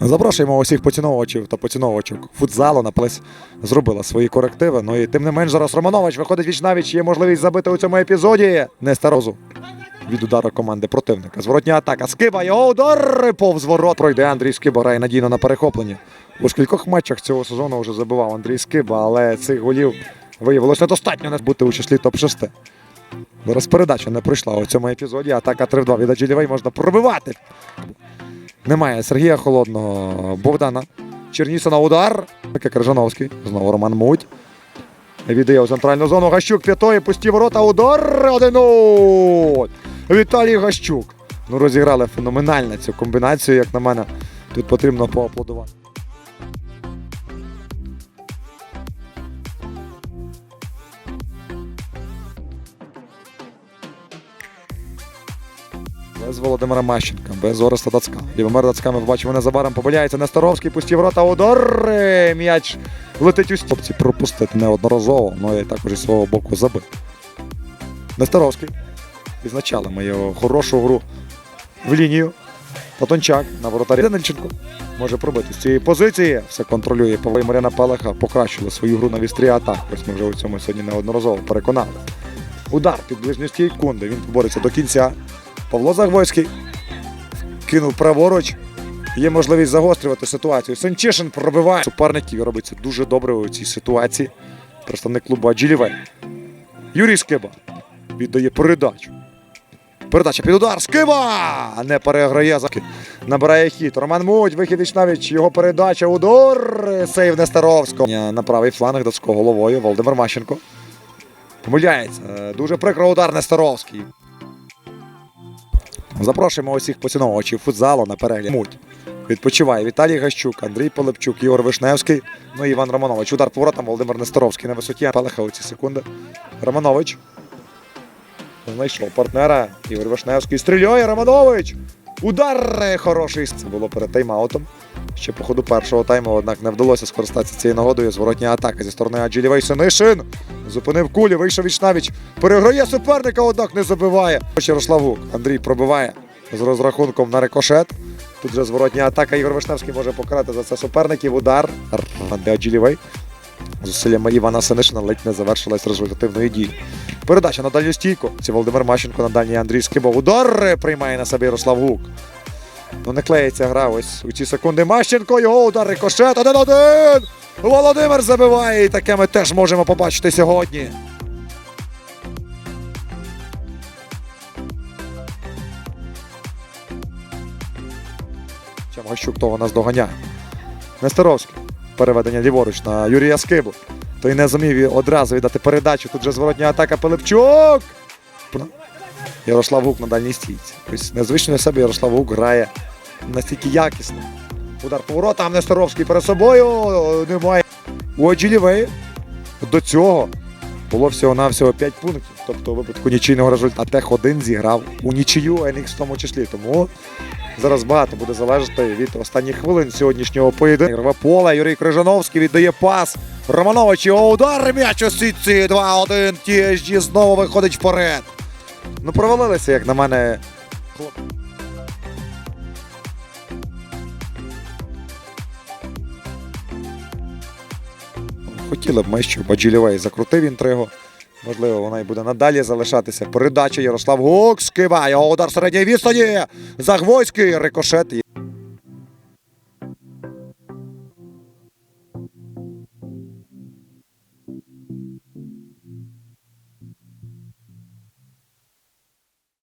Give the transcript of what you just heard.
Запрошуємо усіх поціновувачів та поціновувачок футзалу на плес зробила свої корективи. Ну і тим не менш зараз Романович виходить віч навіч. Є можливість забити у цьому епізоді. Нестерозу від удару команди противника. Зворотня атака. Скиба його удар повз ворот. Пройде Андрій Скиба грає надійно на перехопленні. У скількох матчах цього сезону вже забивав Андрій Скиба, але цих голів виявилось недостатньо не бути у числі топ-6. Зараз передача не пройшла у цьому епізоді. Атака 3-2 від Аджилєвей можна пробивати. Немає Сергія Холодного, Богдана. Чернісона удар. Крижановський. Знову Роман Муть. Віддає у центральну зону. Гащук п'ятої, пусті ворота. Удар 1-0. Віталій Гащук. Ну, розіграли феноменально цю комбінацію, як на мене. Тут потрібно поаплодувати. Без Володимира Мащенка, без Ореста Дацка. Лівомир Дацка ми побачимо незабаром. Помиляється Нестеровський, пусті ворота, удар. М'яч летить у стіл. Хлопці пропустити неодноразово, але і також із свого боку забив. Нестеровський. Відзначали ми його хорошу гру в лінію. Платончак на воротарі Данильченко може пробити з цієї позиції. Все контролює Павло і Марина Пелеха. Покращили свою гру на вістрі атак. Ось ми вже у цьому сьогодні неодноразово переконали. Удар під ближню стійкунди. Він бореться до кінця. Павло Загвойський кинув праворуч. Є можливість загострювати ситуацію. Сенчишин пробиває суперників і робить це дуже добре у цій ситуації. Представник клубу Аджилівей. Юрій Скиба віддає передачу. Передача під удар. Скиба! Не переграє. Заки- Набирає хід. Роман Муть, вихід навіть його передача. Удар. Сейв Нестеровського. На правий фланг Дацько головою. Володимир Мащенко. Помиляється. Е, Дуже прикро удар Нестеровський. Запрошуємо усіх поціновувачів футзалу на перегляд. Мульт. Відпочиває Віталій Гащук, Андрій Полепчук, Ігор Вишневський, ну і Іван Романович. Удар поворотом Володимир Нестеровський на висоті. Пелеха у ці секунди. Романович. Знайшов партнера. Ігор Вишневський стріляє. Романович. Удар хороший. Це було перед тайм-аутом. Ще по ходу першого тайму, однак не вдалося скористатися цією нагодою. Зворотня атака зі сторони Аджилівей Синишин. Зупинив кулі, вийшов віч-навіч. Переграє суперника, однак не забиває. Ярослав Гук. Андрій пробиває з розрахунком на рикошет. Тут же зворотня атака. Ігор Вишневський може покарати за це суперників. Удар. Де Аджилівей. Зусиллями Івана Синишина ледь не завершилась результативною дією. Передача на дальню стійку. Це Володимир Мащенко на дальній Андрій Скибов. Удар приймає на себе Ярослав Гук. Ну не клеїться гра ось у ці секунди. Мащенко, його удар рикошет. Один-один! Володимир забиває. І таке ми теж можемо побачити сьогодні. Чим Гащук того нас доганяє. Нестеровський. Переведення ліворуч на Юрія Скиблу. Той не зумів одразу віддати передачу. Тут же зворотня атака Пилипчук. Ярослав Гук на дальній стійці. Ось незвично себе Ярослав Гук грає настільки якісно. Удар поворотом Нестеровський перед собою. Немає. У Аджилівей до цього було всього-навсього 5 пунктів. Тобто у випадку нічийного результату. Тех 1 зіграв у нічию, NX в тому числі. Тому зараз багато буде залежати від останніх хвилин сьогоднішнього поєдинку. Рве поле. Юрій Крижановський віддає пас. Романович його удар. М'яч у сітці. 2-1. TSG знову виходить вперед. Ну, провалилися, як на мене. хлоп- Хотіли б ми, щоб Баджілівей закрутив інтригу. Можливо, вона і буде надалі залишатися. Передача Ярослав Гук скиває. Удар середньої відстані. Загвойський рикошет.